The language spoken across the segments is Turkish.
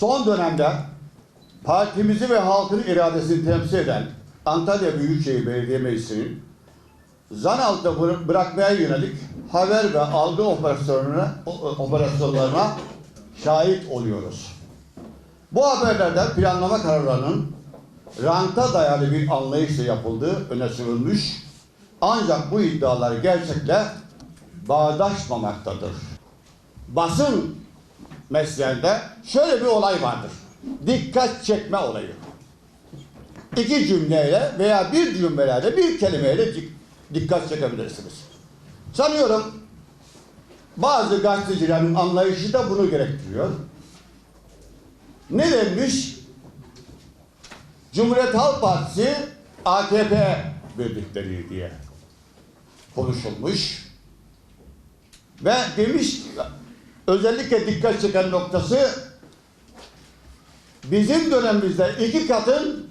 son dönemde partimizi ve halkın iradesini temsil eden Antalya Büyükşehir Belediye Meclisi'nin zan altında bıra- bırakmaya yönelik haber ve algı operasyonlarına, o- operasyonlarına şahit oluyoruz. Bu haberlerde planlama kararlarının ranta dayalı bir anlayışla yapıldığı öne sürülmüş ancak bu iddialar gerçekle bağdaşmamaktadır. Basın mesleğinde şöyle bir olay vardır. Dikkat çekme olayı. İki cümleyle veya bir cümlelerle bir kelimeyle dik- dikkat çekebilirsiniz. Sanıyorum bazı gazetecilerin anlayışı da bunu gerektiriyor. Ne denmiş? Cumhuriyet Halk Partisi AKP birlikleri diye konuşulmuş. Ve demiş özellikle dikkat çeken noktası bizim dönemimizde iki katın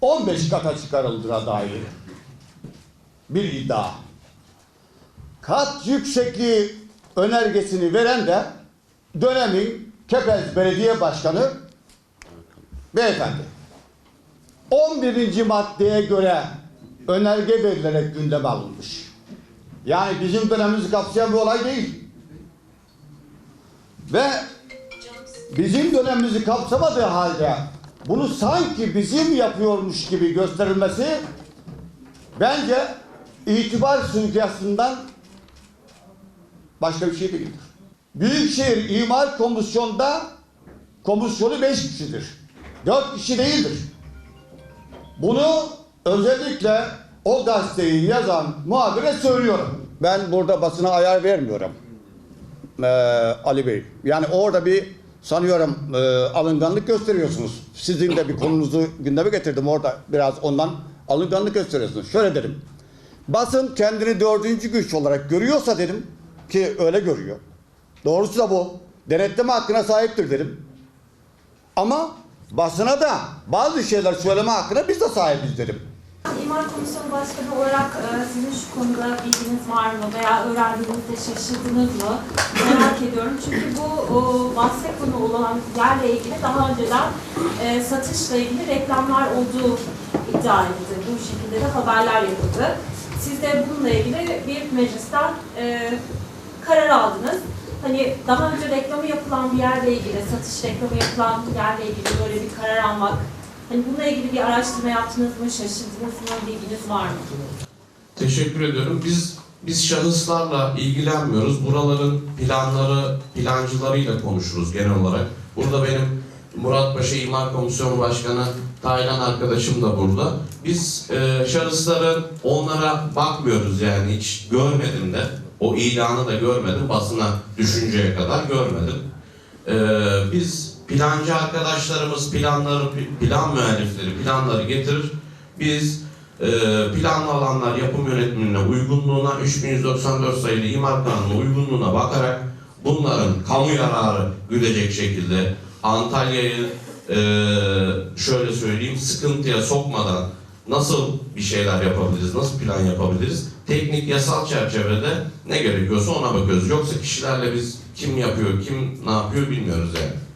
15 kata çıkarıldığına dair bir iddia. Kat yüksekliği önergesini veren de dönemin Kepez Belediye Başkanı beyefendi. 11. maddeye göre önerge verilerek gündeme alınmış. Yani bizim dönemimizi kapsayan bir olay değil. Ve bizim dönemimizi kapsamadığı halde bunu sanki bizim yapıyormuş gibi gösterilmesi bence itibar suikastından başka bir şey değildir. Büyükşehir İmar Komisyonu'nda komisyonu beş kişidir. Dört kişi değildir. Bunu özellikle o gazeteyi yazan muhabire söylüyorum. Ben burada basına ayar vermiyorum. Ee, Ali Bey. Yani orada bir sanıyorum e, alınganlık gösteriyorsunuz. Sizin de bir konunuzu gündeme getirdim orada biraz ondan alınganlık gösteriyorsunuz. Şöyle dedim. Basın kendini dördüncü güç olarak görüyorsa dedim ki öyle görüyor. Doğrusu da bu. Denetleme hakkına sahiptir dedim. Ama basına da bazı şeyler söyleme hakkına biz de sahibiz dedim. İmar Komisyonu Başkanı olarak e, sizin şu konuda bilginiz var mı veya öğrendiğinizde şaşırdınız mı? Merak ediyorum. Çünkü bu bahse konu olan yerle ilgili daha önceden e, satışla ilgili reklamlar olduğu iddia edildi. Bu şekilde de haberler yapıldı. Siz de bununla ilgili bir meclisten e, karar aldınız. Hani daha önce reklamı yapılan bir yerle ilgili, satış reklamı yapılan yerle ilgili böyle bir karar almak Hani bununla ilgili bir araştırma yaptınız mı, şaşırdınız mı, bilginiz var mı? Teşekkür ediyorum. Biz biz şahıslarla ilgilenmiyoruz. Buraların planları, plancılarıyla konuşuruz genel olarak. Burada benim Muratpaşa İmar Komisyonu Başkanı Taylan arkadaşım da burada. Biz e, şahısların onlara bakmıyoruz yani hiç görmedim de. O ilanı da görmedim. Basına düşünceye kadar görmedim. E, biz plancı arkadaşlarımız planları, plan müellifleri planları getirir. Biz e, planlı alanlar yapım yönetmeliğine uygunluğuna 3194 sayılı imar kanunu uygunluğuna bakarak bunların kamu yararı güdecek şekilde Antalya'yı e, şöyle söyleyeyim sıkıntıya sokmadan nasıl bir şeyler yapabiliriz, nasıl plan yapabiliriz? Teknik yasal çerçevede ne gerekiyorsa ona bakıyoruz. Yoksa kişilerle biz kim yapıyor, kim ne yapıyor bilmiyoruz yani.